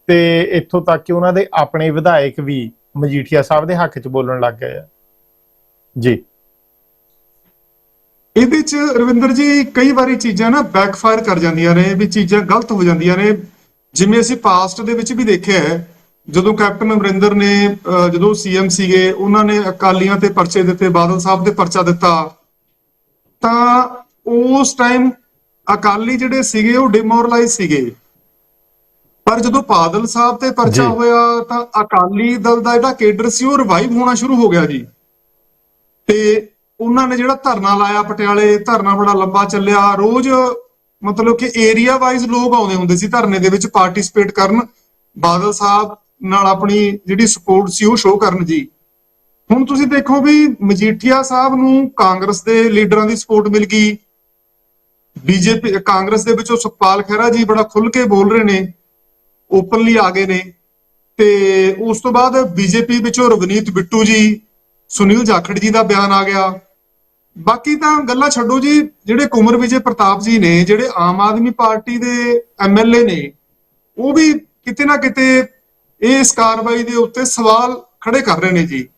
ਤੇ ਇੱਥੋਂ ਤੱਕ ਕਿ ਉਹਨਾਂ ਦੇ ਆਪਣੇ ਵਿਧਾਇਕ ਵੀ ਮਜੀਠੀਆ ਸਾਹਿਬ ਦੇ ਹੱਕ 'ਚ ਬੋਲਣ ਲੱਗ ਗਏ ਆ। ਜੀ। ਇਹਦੇ ਚ ਰਵਿੰਦਰ ਜੀ, ਕਈ ਵਾਰੀ ਚੀਜ਼ਾਂ ਨਾ ਬੈਕਫਾਇਰ ਕਰ ਜਾਂਦੀਆਂ ਨੇ, ਵੀ ਚੀਜ਼ਾਂ ਗਲਤ ਹੋ ਜਾਂਦੀਆਂ ਨੇ। ਜਿਵੇਂ ਅਸੀਂ ਪਾਸਟ ਦੇ ਵਿੱਚ ਵੀ ਦੇਖਿਆ ਹੈ ਜਦੋਂ ਕੈਪਟਨ ਅਮਰਿੰਦਰ ਨੇ ਜਦੋਂ ਸੀਐਮ ਸੀਗੇ ਉਹਨਾਂ ਨੇ ਅਕਾਲੀਆਂ ਤੇ ਪਰਚੇ ਦਿੱਤੇ ਬਾਦਲ ਸਾਹਿਬ ਦੇ ਪਰਚਾ ਦਿੱਤਾ ਤਾਂ ਉਸ ਟਾਈਮ ਅਕਾਲੀ ਜਿਹੜੇ ਸੀਗੇ ਉਹ ਡਿਮੋਰਲਾਈਜ਼ ਸੀਗੇ। ਪਰ ਜਦੋਂ ਬਾਦਲ ਸਾਹਿਬ ਤੇ ਪਰਚਾ। ਹੋਇਆ ਤਾਂ ਅਕਾਲੀ ਦਲ ਦਾ ਜਿਹੜਾ ਕੇਡਰ ਸੀ ਉਹ ਰਿਵਾਈਵ ਹੋਣਾ ਸ਼ੁਰੂ ਹੋ ਗਿਆ ਜੀ। ਤੇ ਉਹਨਾਂ ਨੇ ਜਿਹੜਾ ਧਰਨਾ ਲਾਇਆ ਪਟਿਆਲੇ ਧਰਨਾ ਬੜਾ ਲੰਬਾ ਚੱਲਿਆ। ਰੋਜ਼ ਮਤਲਬ ਕਿ ਏਰੀਆ ਵਾਈਜ਼ ਲੋਕ ਆਉਂਦੇ ਹੁੰਦੇ ਸੀ ਧਰਨੇ ਦੇ ਵਿੱਚ ਪਾਰਟਿਸਿਪੇਟ ਕਰਨ। ਬਾਦਲ ਸਾਹਿਬ ਨਾਲ ਆਪਣੀ ਜਿਹੜੀ ਸਪੋਰਟ ਸੀ ਉਹ ਸ਼ੋਅ ਕਰਨ ਜੀ। ਹੁਣ ਤੁਸੀਂ ਦੇਖੋ ਵੀ ਮਜੀਠੀਆ ਸਾਹਿਬ ਨੂੰ ਕਾਂਗਰਸ ਦੇ ਲੀਡਰਾਂ ਦੀ ਸਪੋਰਟ ਮਿਲ ਗਈ। ਬੀਜੇਪੀ, ਕਾਂਗਰਸ ਦੇ ਵਿੱਚੋਂ ਸੁਖਪਾਲ ਖਹਿਰਾ ਜੀ ਬੜਾ ਖੁੱਲ ਕੇ ਬੋਲ ਰਹੇ ਨੇ ਓਪਨਲੀ ਆ ਗਏ ਨੇ। ਤੇ ਉਸ ਤੋਂ ਬਾਅਦ ਬੀਜੇਪੀ ਵਿੱਚੋਂ ਰਵਨੀਤ ਬਿੱਟੂ ਜੀ, ਸੁਨੀਲ ਜਾਖੜ ਜੀ ਦਾ ਬਿਆਨ ਆ ਗਿਆ। ਬਾਕੀ ਤਾਂ ਗੱਲਾਂ ਛੱਡੋ ਜੀ, ਜਿਹੜੇ ਕੁਮਰ ਵਿਜੇ ਪ੍ਰਤਾਪ ਜੀ ਨੇ, ਜਿਹੜੇ ਆਮ ਆਦਮੀ ਪਾਰਟੀ ਦੇ ਐਮਐਲਏ ਨੇ, ਉਹ ਵੀ ਕਿਤੇ ਨਾ ਕਿਤੇ ਇਸ ਕਾਰਵਾਈ ਦੇ ਉੱਤੇ ਸਵਾਲ ਖੜੇ ਕਰ ਰਹੇ ਨੇ ਜੀ।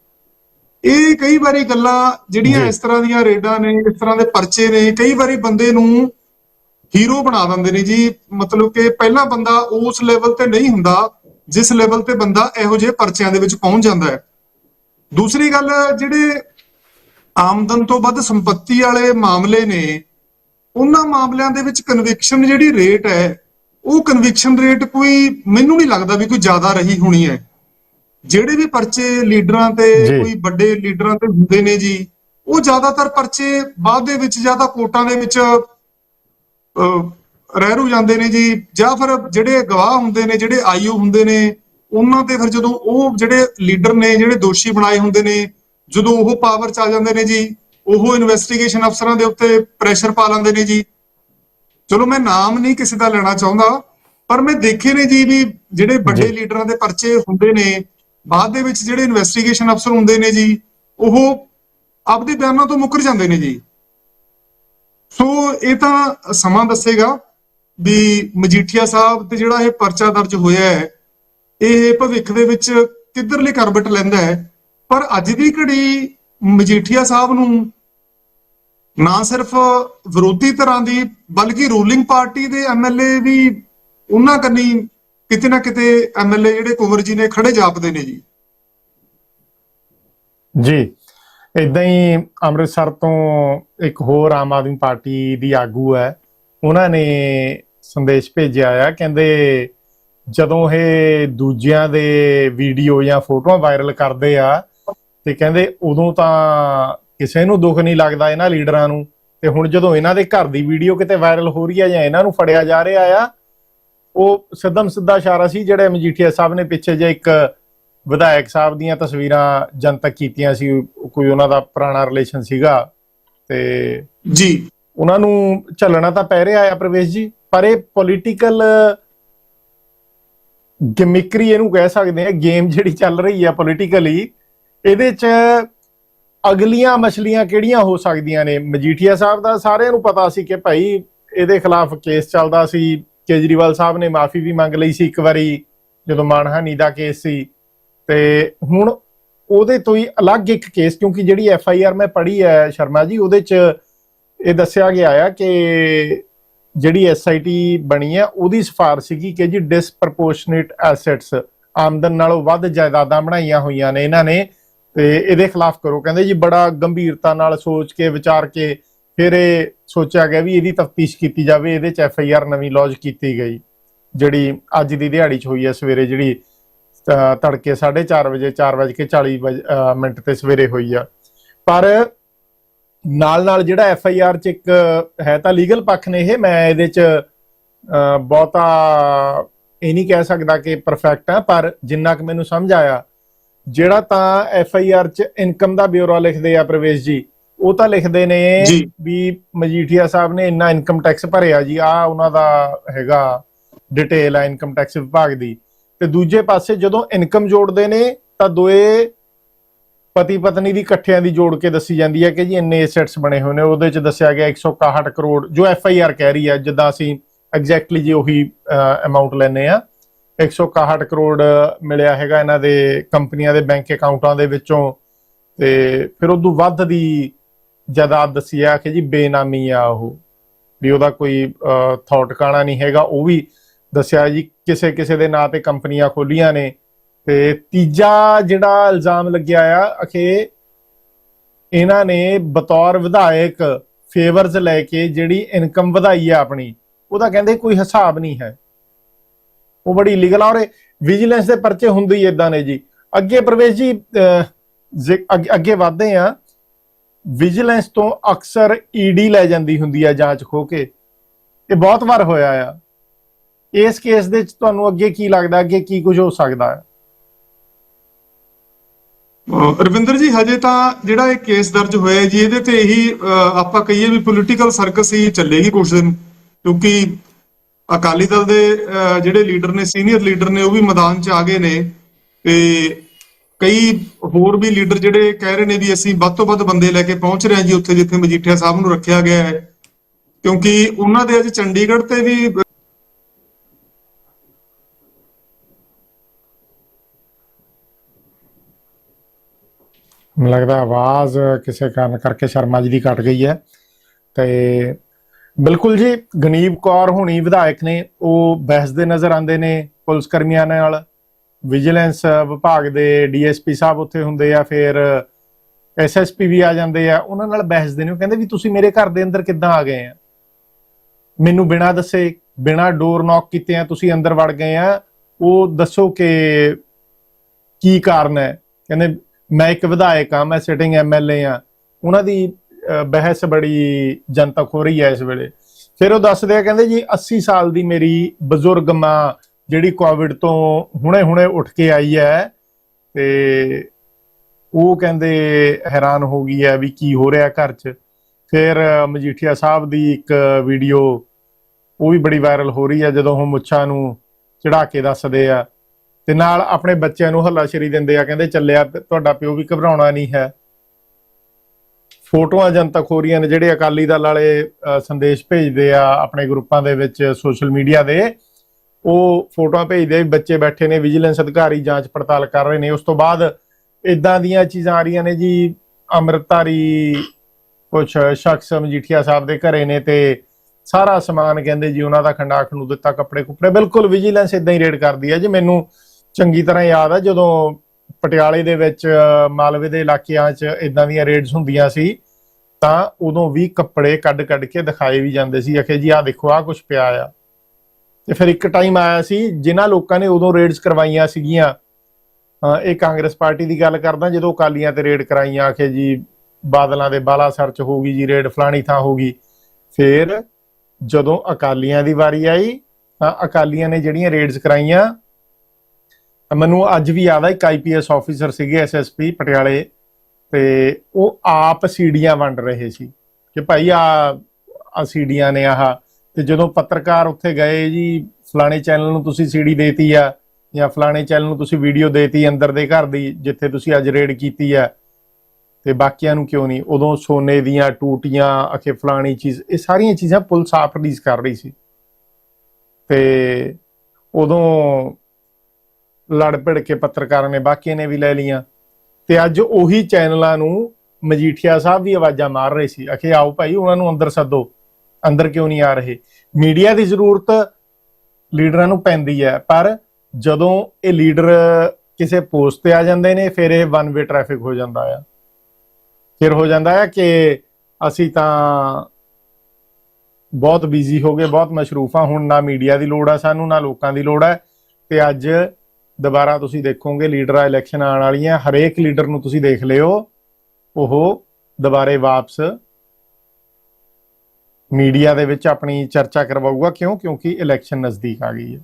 ਇਹ ਕਈ ਵਾਰੀ ਗੱਲਾਂ ਜਿਹੜੀਆਂ। ਇਸ ਤਰ੍ਹਾਂ ਦੀਆਂ ਰੇਡਾਂ ਨੇ ਇਸ ਤਰ੍ਹਾਂ ਦੇ ਪਰਚੇ ਨੇ ਕਈ ਵਾਰੀ ਬੰਦੇ ਨੂੰ ਹੀਰੋ ਬਣਾ ਦਿੰਦੇ ਨੇ ਜੀ। ਮਤਲਬ ਕਿ ਪਹਿਲਾ ਬੰਦਾ ਉਸ ਲੈਵਲ ਤੇ ਨਹੀਂ ਹੁੰਦਾ ਜਿਸ ਲੈਵਲ ਤੇ ਬੰਦਾ ਇਹੋ ਜਿਹੇ ਪਰਚਿਆਂ ਦੇ ਵਿੱਚ ਪਹੁੰਚ ਜਾਂਦਾ ਹੈ। ਦੂਸਰੀ ਗੱਲ ਜਿਹੜੇ ਆਮਦਨ ਤੋਂ ਵੱਧ ਸੰਪत्ति ਵਾਲੇ ਮਾਮਲੇ ਨੇ ਉਹਨਾਂ ਮਾਮਲਿਆਂ ਦੇ ਵਿੱਚ ਕਨਵਿਕਸ਼ਨ ਜਿਹੜੀ ਰੇਟ ਹੈ ਉਹ ਕਨਵਿਕਸ਼ਨ ਰੇਟ ਕੋਈ ਮੈਨੂੰ ਨਹੀਂ ਲੱਗਦਾ ਵੀ ਕੋਈ ਜ਼ਿਆਦਾ ਰਹੀ ਹੋਣੀ ਹੈ ਜਿਹੜੇ ਵੀ ਪਰਚੇ ਲੀਡਰਾਂ ਤੇ। ਕੋਈ ਵੱਡੇ ਲੀਡਰਾਂ ਤੇ ਹੁੰਦੇ ਨੇ ਜੀ ਉਹ ਜ਼ਿਆਦਾਤਰ ਪਰਚੇ ਬਾਅਦ ਦੇ ਵਿੱਚ ਜਾਂ ਤਾਂ ਕੋਰਟਾਂ ਦੇ ਵਿੱਚ ਰਹਿ ਰੂ ਜਾਂਦੇ ਨੇ ਜੀ ਜਾਂ ਫਿਰ ਜਿਹੜੇ ਗਵਾਹ ਹੁੰਦੇ ਨੇ ਜਿਹੜੇ ਆਈਓ ਹੁੰਦੇ ਨੇ ਉਹਨਾਂ ਤੇ ਫਿਰ ਜਦੋਂ ਉਹ ਜਿਹੜੇ ਲੀਡਰ ਨੇ ਜਿਹੜੇ ਦੋਸ਼ੀ ਬਣਾਏ ਹੁੰਦੇ ਨੇ ਜਦੋਂ ਉਹ ਪਾਵਰ ਚ ਆ ਜਾਂਦੇ ਨੇ ਜੀ ਉਹ ਇਨਵੈਸਟੀਗੇਸ਼ਨ ਅਫਸਰਾਂ ਦੇ ਉੱਤੇ ਪ੍ਰੈਸ਼ਰ ਪਾ ਲੈਂਦੇ ਨੇ ਜੀ ਚਲੋ ਮੈਂ ਨਾਮ ਨਹੀਂ ਕਿਸੇ ਦਾ ਲੈਣਾ ਚਾਹੁੰਦਾ ਪਰ ਮੈਂ ਦੇਖੇ ਨੇ ਜੀ ਵੀ ਜਿਹੜੇ ਵੱਡੇ। ਲੀਡਰਾਂ ਦੇ ਪਰਚੇ ਹੁੰਦੇ ਨੇ ਬਾਅਦ ਦੇ ਵਿੱਚ ਜਿਹੜੇ ਇਨਵੈਸਟੀਗੇਸ਼ਨ ਅਫਸਰ ਹੁੰਦੇ ਨੇ ਜੀ ਉਹ ਆਪਦੇ ਬਿਆਨਾਂ ਤੋਂ ਮੁੱਕਰ ਜਾਂਦੇ ਨੇ ਜੀ ਸੋ ਇਹ ਤਾਂ ਸਮਾਂ ਦੱਸੇਗਾ ਵੀ ਮਜੀਠੀਆ ਸਾਹਿਬ ਤੇ ਜਿਹੜਾ ਇਹ ਪਰਚਾ ਦਰਜ ਹੋਇਆ ਹੈ ਇਹ ਭਵਿੱਖ ਦੇ ਵਿੱਚ ਕਿੱਧਰਲੀ ਕਰਬਟ ਲੈਂਦਾ ਹੈ ਪਰ ਅੱਜ ਦੀ ਘੜੀ ਮਜੀਠੀਆ ਸਾਹਿਬ ਨੂੰ ਨਾ ਸਿਰਫ ਵਿਰੋਧੀ ਧਿਰਾਂ ਦੀ, ਬਲਕਿ ਰੂਲਿੰਗ ਪਾਰਟੀ ਦੇ ਐਮਐਲਏ ਵੀ ਉਹਨਾਂ ਕੰਨੀ ਕਿਤੇ ਨਾ ਕਿਤੇ ਐਮਐਲਏ ਜਿਹੜੇ ਕੁੰਵਰ ਜੀ ਨੇ ਖੜੇ ਜਾਪਦੇ ਨੇ ਜੀ। ਜੀ ਇਦਾਂ ਹੀ ਅੰਮ੍ਰਿਤਸਰ ਤੋਂ ਇੱਕ ਹੋਰ ਆਮ ਆਦਮੀ ਪਾਰਟੀ ਦੀ ਆਗੂ ਹੈ, ਉਹਨਾਂ ਨੇ ਸੰਦੇਸ਼ ਭੇਜਿਆ ਆ, ਕਹਿੰਦੇ ਜਦੋਂ ਇਹ ਦੂਜਿਆਂ ਦੇ ਵੀਡੀਓ ਜਾਂ ਫੋਟੋਆਂ ਵਾਇਰਲ ਕਰਦੇ ਆ, ਤੇ ਕਹਿੰਦੇ ਉਦੋਂ ਤਾਂ ਕਿਸੇ ਨੂੰ ਦੁੱਖ ਨਹੀਂ ਲੱਗਦਾ ਇਹਨਾਂ ਲੀਡਰਾਂ ਨੂੰ। ਤੇ ਹੁਣ ਜਦੋਂ ਇਹਨਾਂ ਦੇ ਘਰ ਦੀ ਵੀਡੀਓ ਕਿਤੇ ਵਾਇਰਲ ਹੋ ਰਹੀ ਆ ਜਾਂ ਇਹਨਾਂ ਨੂੰ ਫੜਿਆ ਜਾ ਰਿਹਾ ਆ ਉਹ ਸਿੱਧਮ ਸਿੱਧਾ ਇਸ਼ਾਰਾ ਸੀ ਜਿਹੜੇ ਮਜੀਠੀਆ ਸਾਹਿਬ ਨੇ ਪਿੱਛੇ ਜੇ ਇੱਕ ਵਿਧਾਇਕ ਸਾਹਿਬ ਦੀਆਂ ਤਸਵੀਰਾਂ ਜਨਤਕ ਕੀਤੀਆਂ ਸੀ ਕੋਈ ਉਹਨਾਂ ਦਾ ਪੁਰਾਣਾ ਰਿਲੇਸ਼ਨ ਸੀਗਾ। ਤੇ ਜੀ। ਉਹਨਾਂ ਨੂੰ ਝੱਲਣਾ ਤਾਂ ਪੈ ਰਿਹਾ ਆ ਪ੍ਰਵੇਸ਼ ਜੀ ਪਰ ਇਹ ਪੋਲੀਟੀਕਲ ਗਿਮਿਕਰੀ ਇਹਨੂੰ ਕਹਿ ਸਕਦੇ ਆ ਗੇਮ ਜਿਹੜੀ ਚੱਲ ਰਹੀ ਆ ਪੋਲੀਟੀਕਲੀ ਇਹਦੇ 'ਚ ਅਗਲੀਆਂ ਮਛਲੀਆਂ ਕਿਹੜੀਆਂ ਹੋ ਸਕਦੀਆਂ ਨੇ? ਮਜੀਠੀਆ ਸਾਹਿਬ ਦਾ ਸਾਰਿਆਂ ਨੂੰ ਪਤਾ ਸੀ ਕਿ ਭਾਈ ਇਹਦੇ ਖਿਲਾਫ ਕੇਸ ਚੱਲਦਾ ਸੀ। ਕੇਜਰੀਵਾਲ ਸਾਹਿਬ ਨੇ ਮਾਫੀ ਵੀ ਮੰਗ ਲਈ ਸੀ ਇੱਕ ਵਾਰੀ, ਜਦੋਂ ਮਾਨਹਾਨੀ ਦਾ ਕੇਸ ਸੀ। ਤੇ ਹੁਣ ਉਹਦੇ ਤੋਂ ਹੀ ਅਲੱਗ ਇੱਕ ਕੇਸ, ਕਿਉਂਕਿ ਜਿਹੜੀ ਐਫ ਆਈ ਆਰ ਮੈਂ ਪੜ੍ਹੀ ਹੈ ਸ਼ਰਮਾ ਜੀ, ਉਹਦੇ ਚ ਇਹ ਦੱਸਿਆ ਗਿਆ ਆ ਕਿ ਜਿਹੜੀ ਐਸ ਆਈ ਟੀ ਬਣੀ ਹੈ ਉਹਦੀ ਸਿਫਾਰਿਸ਼ ਸੀਗੀ ਕਿ ਜੀ ਡਿਸਪ੍ਰੋਪੋਰਸ਼ਨੇਟ ਐਸੈਟਸ ਆਮਦਨ ਨਾਲੋਂ ਵੱਧ ਜਾਇਦਾਦਾਂ ਬਣਾਈਆਂ ਹੋਈਆਂ ਨੇ ਇਹਨਾਂ ਨੇ। ਤੇ ਇਹਦੇ ਖਿਲਾਫ ਕਰੋ। ਕਹਿੰਦੇ ਜੀ ਬੜਾ ਗੰਭੀਰਤਾ ਨਾਲ ਸੋਚ ਕੇ ਵਿਚਾਰ ਕੇ ਫਿਰ ਇਹ ਸੋਚਿਆ ਗਿਆ ਵੀ ਇਹਦੀ ਤਫਤੀਸ਼ ਕੀਤੀ ਜਾਵੇ। ਇਹਦੇ ਚ ਐਫ ਆਈ ਆਰ ਨਵੀਂ ਲੌਂਚ ਕੀਤੀ ਗਈ। ਜਿਹੜੀ ਅੱਜ ਦੀ ਦਿਹਾੜੀ ਚ ਹੋਈ ਹੈ ਸਵੇਰੇ ਜਿਹੜੀ ਅਹ, ਤੜਕੇ 4:30 ਵਜੇ 4:40 ਵਜੇ ਅਹ, ਮਿੰਟ ਤੇ ਸਵੇਰੇ ਹੋਈ ਆ। ਪਰ ਨਾਲ ਨਾਲ ਜਿਹੜਾ ਐਫ ਆਈ ਆਰ ਚ ਇੱਕ ਹੈ ਤਾਂ ਲੀਗਲ ਪੱਖ ਨੇ ਇਹ। ਮੈਂ ਇਹਦੇ ਚ ਅਹ, ਬਹੁਤਾ ਇਹ ਨਹੀਂ ਕਹਿ ਸਕਦਾ ਕਿ ਪਰਫੈਕਟ ਆ ਪਰ ਜਿੰਨਾ ਕਿ ਮੈਨੂੰ ਸਮਝ ਆਇਆ ਜਿਹੜਾ ਤਾਂ ਐਫ ਆਈ ਆਰ ਚ ਇਨਕਮ ਦਾ ਬਿਊਰੋ ਲਿਖਦੇ ਆ ਪ੍ਰਵੇਸ਼ ਜੀ ਉਹ ਤਾਂ ਲਿਖਦੇ ਨੇ। ਵੀ ਮਜੀਠੀਆ ਸਾਹਿਬ ਨੇ ਇੰਨਾ ਇਨਕਮ ਟੈਕਸ ਭਰਿਆ ਜੀ ਆ ਉਹਨਾਂ ਦਾ ਹੈਗਾ ਡਿਟੇਲ ਆ ਇਨਕਮ ਟੈਕਸ ਵਿਭਾਗ ਦੀ ਤੇ ਦੂਜੇ ਪਾਸੇ ਜਦੋਂ ਇਨਕਮ ਜੋੜਦੇ ਨੇ ਤਾਂ ਦੋਏ ਪਤੀ ਪਤਨੀ ਦੀ ਇਕੱਠਿਆਂ ਦੀ ਜੋੜ ਕੇ ਦੱਸੀ ਜਾਂਦੀ ਹੈ ਕਿ ਜੀ ਇੰਨੇ ਐਸੈਟਸ ਬਣੇ ਹੋਏ ਨੇ ਉਹਦੇ ਚ ਦੱਸਿਆ ਗਿਆ 161 ਕਰੋੜ ਜੋ ਐਫ ਆਈ ਆਰ ਕਹਿ ਰਹੀ ਹੈ ਜਿੱਦਾਂ ਅਸੀਂ ਐਗਜ਼ੈਕਟਲੀ ਜੀ ਉਹੀ ਅਮਾਉਂਟ ਲੈਨੇ ਆ 161 ਕਰੋੜ ਮਿਲਿਆ ਹੈਗਾ ਇਹਨਾਂ ਦੇ ਕੰਪਨੀਆਂ ਦੇ ਬੈਂਕ ਅਕਾਊਂਟਾਂ ਦੇ ਵਿੱਚੋਂ। ਤੇ ਫਿਰ ਉਦੋਂ ਵੱਧ ਦੀ ਜਾਇਦਾਦ ਦੱਸੀ ਆ ਕਿ ਜੀ ਬੇਨਾਮੀ ਆ ਉਹ। ਵੀ ਉਹਦਾ ਕੋਈ ਥੌ ਟਿਕਾਣਾ ਨਹੀਂ ਹੈਗਾ। ਉਹ ਵੀ ਦੱਸਿਆ ਜੀ ਕਿਸੇ ਕਿਸੇ ਦੇ ਨਾਂ ਤੇ ਕੰਪਨੀਆਂ ਖੋਲੀਆਂ ਨੇ। ਤੇ ਤੀਜਾ ਜਿਹੜਾ ਇਲਜ਼ਾਮ ਲੱਗਿਆ ਆ ਕਿ ਇਹਨਾਂ ਨੇ ਬਤੌਰ ਵਿਧਾਇਕ ਫੇਵਰਸ ਲੈ ਕੇ ਜਿਹੜੀ ਇਨਕਮ ਵਧਾਈ ਆ ਆਪਣੀ, ਉਹਦਾ ਕਹਿੰਦੇ ਕੋਈ ਹਿਸਾਬ ਨਹੀਂ ਹੈ। ਉਹ ਬੜੀ ਲੀਗਲ ਔਰ ਵਿਜੀਲੈਂਸ ਦੇ ਪਰਚੇ ਹੁੰਦੇ ਹੀ ਇਦਾਂ ਨੇ ਜੀ। ਅੱਗੇ ਪ੍ਰਵੇਸ਼ ਜੀ ਅੱਗੇ- ਵਧਦੇ ਆ ਵਿਜੀਲੈਂਸ ਤੋਂ ਅਕਸਰ ਈਡੀ ਲੈ ਜਾਂਦੀ ਹੁੰਦੀ ਆ ਜਾਂਚ ਖੋ ਕੇ। ਇਹ ਬਹੁਤ ਵਾਰ ਹੋਇਆ ਆ। ਇਸ ਕੇਸ ਦੇ ਵਿੱਚ ਤੁਹਾਨੂੰ ਅੱਗੇ ਕੀ ਲੱਗਦਾ, ਅੱਗੇ ਕੀ ਕੁਝ ਹੋ ਸਕਦਾ ਹੈ? ਰਵਿੰਦਰ ਜੀ, ਹਜੇ ਤਾਂ ਜਿਹੜਾ ਇਹ ਕੇਸ ਦਰਜ ਹੋਇਆ ਜੀ, ਇਹਦੇ ਤੇ ਇਹੀ ਆਪਾਂ ਕਹੀਏ ਵੀ ਪੋਲੀਟੀਕਲ ਸਰਕਸ ਹੀ ਚੱਲੇਗੀ ਕੁਝ ਦਿਨ। ਕਿਉਂਕਿ ਅਕਾਲੀ ਦਲ ਦੇ ਜਿਹੜੇ ਲੀਡਰ ਨੇ, ਸੀਨੀਅਰ ਲੀਡਰ ਨੇ, ਉਹ ਵੀ ਮੈਦਾਨ 'ਚ ਆ ਗਏ ਨੇ ਤੇ ਕਈ ਹੋਰ ਵੀ ਲੀਡਰ ਜਿਹੜੇ ਕਹਿ ਰਹੇ ਨੇ ਵੀ ਅਸੀਂ ਵੱਧ ਤੋਂ ਵੱਧ ਬੰਦੇ ਲੈ ਕੇ ਪਹੁੰਚ ਰਹੇ ਹਾਂ ਜੀ ਉੱਥੇ ਜਿੱਥੇ ਮਜੀਠੀਆ ਸਾਹਿਬ ਨੂੰ ਰੱਖਿਆ ਗਿਆ ਹੈ। ਕਿਉਂਕਿ ਉਹਨਾਂ ਦੇ ਅੱਜ ਚੰਡੀਗੜ੍ਹ ਤੇ ਵੀ ਮੈਨੂੰ ਲੱਗਦਾ ਆਵਾਜ਼ ਕਿਸੇ ਕਾਰਨ ਕਰਕੇ ਸ਼ਰਮਾ ਜੀ ਦੀ ਕੱਟ ਗਈ ਹੈ ਤੇ ਬਿਲਕੁਲ ਜੀ ਗਨੀਬ ਕੌਰ ਹੁਣੀ ਵਿਧਾਇਕ ਨੇ, ਉਹ ਬਹਿਸ ਦੇ ਨਜ਼ਰ ਆਉਂਦੇ ਨੇ ਪੁਲਿਸ ਕਰਮੀਆਂ ਨਾਲ। ਵਿਜੀਲੈਂਸ ਵਿਭਾਗ ਦੇ ਡੀਐਸਪੀ ਸਾਹਿਬ ਉੱਥੇ ਹੁੰਦੇ ਆ, ਫਿਰ ਐਸਐਸਪੀ ਵੀ ਆ ਜਾਂਦੇ ਆ, ਉਹਨਾਂ ਨਾਲ ਬਹਿਸਦੇ ਨੇ, ਉਹ ਕਹਿੰਦੇ ਵੀ ਤੁਸੀਂ ਮੇਰੇ ਘਰ ਦੇ ਅੰਦਰ ਕਿੱਦਾਂ ਆ ਗਏ ਆ? ਮੈਨੂੰ ਬਿਨਾਂ ਦੱਸੇ, ਬਿਨਾਂ ਡੋਰ ਨੌਕ ਕੀਤੇ ਆ, ਤੁਸੀਂ ਅੰਦਰ ਵੜ ਗਏ ਆ। ਉਹ ਦੱਸੋ ਕਿ ਕੀ ਕਾਰਨ ਹੈ? ਕਹਿੰਦੇ, ਮੈਂ ਇੱਕ ਵਿਧਾਇਕ ਆ, ਮੈਂ ਸਿਟਿੰਗ ਐਮਐਲਏ ਆ। ਉਹਨਾਂ ਦੀ ਬਹਿਸ ਬੜੀ ਜਨਤਕ ਹੋ ਰਹੀ ਹੈ ਇਸ ਵੇਲੇ। ਫਿਰ ਉਹ ਦੱਸਦੇ ਆ, ਕਹਿੰਦੇ ਜੀ 80 ਸਾਲ ਦੀ ਮੇਰੀ ਬਜ਼ੁਰਗ ਮਾਂ ਜਿਹੜੀ ਕੋਵਿਡ ਤੋਂ ਹੁਣੇ-ਹੁਣੇ ਉੱਠ ਕੇ ਆਈ ਹੈ ਤੇ ਉਹ ਕਹਿੰਦੇ ਹੈਰਾਨ ਹੋ ਗਈ ਹੈ ਵੀ ਕੀ ਹੋ ਰਿਹਾ ਘਰ 'ਚ। ਫਿਰ ਮਜੀਠੀਆ ਸਾਹਿਬ ਦੀ ਇੱਕ ਵੀਡੀਓ ਉਹ ਵੀ ਬੜੀ ਵਾਇਰਲ ਹੋ ਰਹੀ ਹੈ, ਜਦੋਂ ਉਹ ਮੁੱਛਾਂ ਨੂੰ ਚੜਾ ਕੇ ਦੱਸਦੇ ਆ। ਤੇ ਨਾਲ ਆਪਣੇ ਬੱਚਿਆਂ ਨੂੰ ਹੱਲਾਸ਼ੇਰੀ ਦਿੰਦੇ ਆ, ਕਹਿੰਦੇ ਚੱਲਿਆ, ਤੁਹਾਡਾ ਪਿਓ ਵੀ ਘਬਰਾਉਣਾ ਨਹੀਂ ਹੈ। ਫੋਟੋਆਂ ਜਨਤਕ ਹੋ ਰਹੀਆਂ ਨੇ ਜਿਹੜੇ ਅਕਾਲੀ ਦਲ ਵਾਲੇ ਸੰਦੇਸ਼ ਭੇਜਦੇ ਆ ਆਪਣੇ ਗਰੁੱਪਾਂ ਦੇ ਵਿੱਚ ਸੋਸ਼ਲ ਮੀਡੀਆ ਦੇ, ਉਹ ਫੋਟੋਆਂ ਭੇਜਦੇ ਆ ਬੱਚੇ ਬੈਠੇ ਨੇ, ਵਿਜੀਲੈਂਸ ਅਧਿਕਾਰੀ ਜਾਂਚ ਪੜਤਾਲ ਕਰ ਰਹੇ ਨੇ। ਉਸ ਤੋਂ ਬਾਅਦ ਇਦਾਂ ਦੀਆਂ ਚੀਜ਼ਾਂ ਆ ਰਹੀਆਂ ਨੇ ਜੀ, ਅੰਮ੍ਰਿਤਧਾਰੀ ਕੁਝ ਸ਼ਖਸ ਮਜੀਠੀਆ ਸਾਹਿਬ ਦੇ ਘਰੇ ਨੇ ਤੇ ਸਾਰਾ ਸਮਾਨ ਕਹਿੰਦੇ ਜੀ ਉਹਨਾਂ ਦਾ ਖੰਡਾਖ ਨੂੰ ਦਿੱਤਾ ਕੱਪੜੇ ਕੁਪੜੇ ਬਿਲਕੁਲ ਵਿਜੀਲੈਂਸ ਇਦਾਂ ਹੀ ਰੇਡ ਕਰਦੀ ਹੈ ਜੀ। ਮੈਨੂੰ ਚੰਗੀ ਤਰ੍ਹਾਂ ਯਾਦ ਆ ਜਦੋਂ ਪਟਿਆਲੇ ਦੇ ਵਿੱਚ ਮਾਲਵੇ ਦੇ ਇਲਾਕਿਆਂ 'ਚ ਇਦਾਂ ਦੀਆਂ ਰੇਡਸ ਹੁੰਦੀਆਂ ਸੀ, ਤਾਂ ਉਦੋਂ ਵੀ ਕੱਪੜੇ ਕੱਢ ਕੱਢ ਕੇ ਦਿਖਾਏ ਵੀ ਜਾਂਦੇ ਸੀ ਅਖੇ ਜੀ ਆਹ ਦੇਖੋ, ਆਹ ਕੁਝ ਪਿਆ ਆ। ਤੇ ਫਿਰ ਇੱਕ ਟਾਈਮ ਆਇਆ ਸੀ, ਜਿਨ੍ਹਾਂ ਲੋਕਾਂ ਨੇ ਉਦੋਂ ਰੇਡਸ ਕਰਵਾਈਆਂ ਸੀਗੀਆਂ ਇਹ ਕਾਂਗਰਸ ਪਾਰਟੀ ਦੀ ਗੱਲ ਕਰਦਾ, ਜਦੋਂ ਅਕਾਲੀਆਂ ਤੇ ਰੇਡ ਕਰਾਈਆਂ, ਆਖੇ ਜੀ ਬਾਦਲਾਂ ਦੇ ਬਾਲਾ ਸਰਚ ਹੋਊਗੀ ਜੀ, ਰੇਡ ਫਲਾਣੀ ਥਾਂ ਹੋਊਗੀ। ਫਿਰ ਜਦੋਂ ਅਕਾਲੀਆਂ ਦੀ ਵਾਰੀ ਆਈ, ਤਾਂ ਅਕਾਲੀਆਂ ਨੇ ਜਿਹੜੀਆਂ ਰੇਡਸ ਕਰਾਈਆਂ ਮੈਨੂੰ ਅੱਜ ਵੀ ਯਾਦ ਆ, ਇੱਕ ਆਈਪੀਐਸ ਆਫੀਸਰ ਸੀਗੇ ਐਸਐਸਪੀ ਪਟਿਆਲੇ ਤੇ ਉਹ ਆਪ ਸੀਡੀਆਂ ਵੰਡ ਰਹੇ ਸੀ ਕਿ ਭਾਈ ਆ ਆ ਸੀਡੀਆਂ ਨੇ ਆਹ। ਤੇ ਜਦੋਂ ਪੱਤਰਕਾਰ ਉੱਥੇ ਗਏ ਜੀ, ਫਲਾਣੇ ਚੈਨਲ ਨੂੰ ਤੁਸੀਂ ਸੀਡੀ ਦੇਤੀ ਆ ਜਾਂ ਫਲਾਣੇ ਚੈਨਲ ਨੂੰ ਤੁਸੀਂ ਵੀਡੀਓ ਦੇਤੀ ਅੰਦਰ ਦੇ ਘਰ ਦੀ ਜਿੱਥੇ ਤੁਸੀਂ ਅੱਜ ਰੇਡ ਕੀਤੀ ਆ, ਤੇ ਬਾਕੀਆਂ ਨੂੰ ਕਿਉਂ ਨਹੀਂ? ਉਦੋਂ ਸੋਨੇ ਦੀਆਂ ਟੂਟੀਆਂ ਅਖੇ ਫਲਾਣੀ ਚੀਜ਼, ਇਹ ਸਾਰੀਆਂ ਚੀਜ਼ਾਂ ਪੁਲਿਸ ਆਪ ਰਿਲੀਜ਼ ਕਰ ਰਹੀ ਸੀ। ਤੇ ਉਦੋਂ ਲੜ ਭਿੜ ਕੇ ਪੱਤਰਕਾਰਾਂ ਨੇ ਬਾਕੀ ਨੇ ਵੀ ਲੈ ਲੀਆਂ ਤੇ ਅੱਜ ਉਹੀ ਚੈਨਲਾਂ ਨੂੰ ਮਜੀਠੀਆ ਸਾਹਿਬ ਵੀ ਆਵਾਜ਼ਾਂ ਮਾਰ ਰਹੇ ਸੀ। ਅਖੇ ਆਓ ਭਾਈ, ਉਹਨਾਂ ਨੂੰ ਅੰਦਰ ਸੱਦੋ। ਅੰਦਰ ਕਿਉਂ ਨਹੀਂ ਆ ਰਹੇ? ਮੀਡੀਆ ਦੀ ਜ਼ਰੂਰਤ ਲੀਡਰਾਂ ਨੂੰ ਪੈਂਦੀ ਹੈ, ਪਰ ਜਦੋਂ ਇਹ ਲੀਡਰ ਕਿਸੇ ਪੋਸਟ ਤੇ ਆ ਜਾਂਦੇ ਨੇ, ਫਿਰ ਇਹ ਵਨ ਵੇ ਟ੍ਰੈਫਿਕ ਹੋ ਜਾਂਦਾ ਆ। ਫਿਰ ਹੋ ਜਾਂਦਾ ਹੈ ਕਿ ਅਸੀਂ ਤਾਂ ਬਹੁਤ ਬਿਜ਼ੀ ਹੋ ਗਏ, ਬਹੁਤ ਮਸ਼ਰੂਫ। ਆ ਹੁਣ ਨਾ ਮੀਡੀਆ ਦੀ ਲੋੜ ਆ ਸਾਨੂੰ, ਨਾ ਲੋਕਾਂ ਦੀ ਲੋੜ ਹੈ ਤੇ ਅੱਜ ਦੁਬਾਰਾ ਤੁਸੀਂ ਦੇਖੋਗੇ ਲੀਡਰਾਂ ਇਲੈਕਸ਼ਨ ਆਉਣ ਵਾਲੀਆਂ, ਹਰੇਕ ਲੀਡਰ ਨੂੰ ਤੁਸੀਂ ਦੇਖ ਲਿਓ। ਉਹ ਦੁਬਾਰੇ ਵਾਪਸ ਮੀਡੀਆ ਦੇ ਵਿੱਚ ਆਪਣੀ ਚਰਚਾ ਕਰਵਾਊਗਾ। ਕਿਉਂ? ਕਿਉਂਕਿ ਇਲੈਕਸ਼ਨ ਨਜ਼ਦੀਕ ਆ ਗਈ ਹੈ।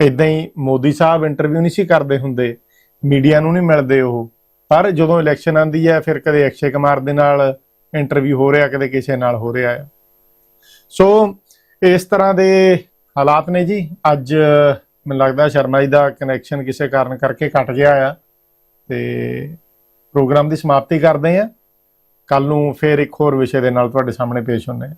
ਇਦਾਂ ਹੀ ਮੋਦੀ ਸਾਹਿਬ ਇੰਟਰਵਿਊ ਨਹੀਂ ਸੀ ਕਰਦੇ ਹੁੰਦੇ। ਮੀਡੀਆ ਨੂੰ ਨਹੀਂ ਮਿਲਦੇ ਉਹ। ਪਰ ਜਦੋਂ ਇਲੈਕਸ਼ਨ ਆਂਦੀ ਹੈ, ਫਿਰ ਕਦੇ ਅਕਸ਼ੇ ਕੁਮਾਰ ਦੇ ਨਾਲ ਇੰਟਰਵਿਊ ਹੋ ਰਿਹਾ, ਕਦੇ ਕਿਸੇ ਨਾਲ ਹੋ ਰਿਹਾ ਹੈ। ਸੋ ਇਸ ਤਰ੍ਹਾਂ ਦੇ ਹਾਲਾਤ ਨੇ ਜੀ। ਅੱਜ ਮੈਨੂੰ ਲੱਗਦਾ ਸ਼ਰਮਾ ਜੀ ਦਾ ਕਨੈਕਸ਼ਨ ਕਿਸੇ ਕਾਰਨ ਕਰਕੇ ਕੱਟ ਗਿਆ ਆ ਤੇ ਪ੍ਰੋਗਰਾਮ ਦੀ ਸਮਾਪਤੀ ਕਰਦੇ ਆ। ਕੱਲ ਨੂੰ ਫੇਰ ਇੱਕ ਹੋਰ ਵਿਸ਼ੇ ਦੇ ਨਾਲ ਤੁਹਾਡੇ ਸਾਹਮਣੇ ਪੇਸ਼ ਹੁੰਦੇ ਹਾਂ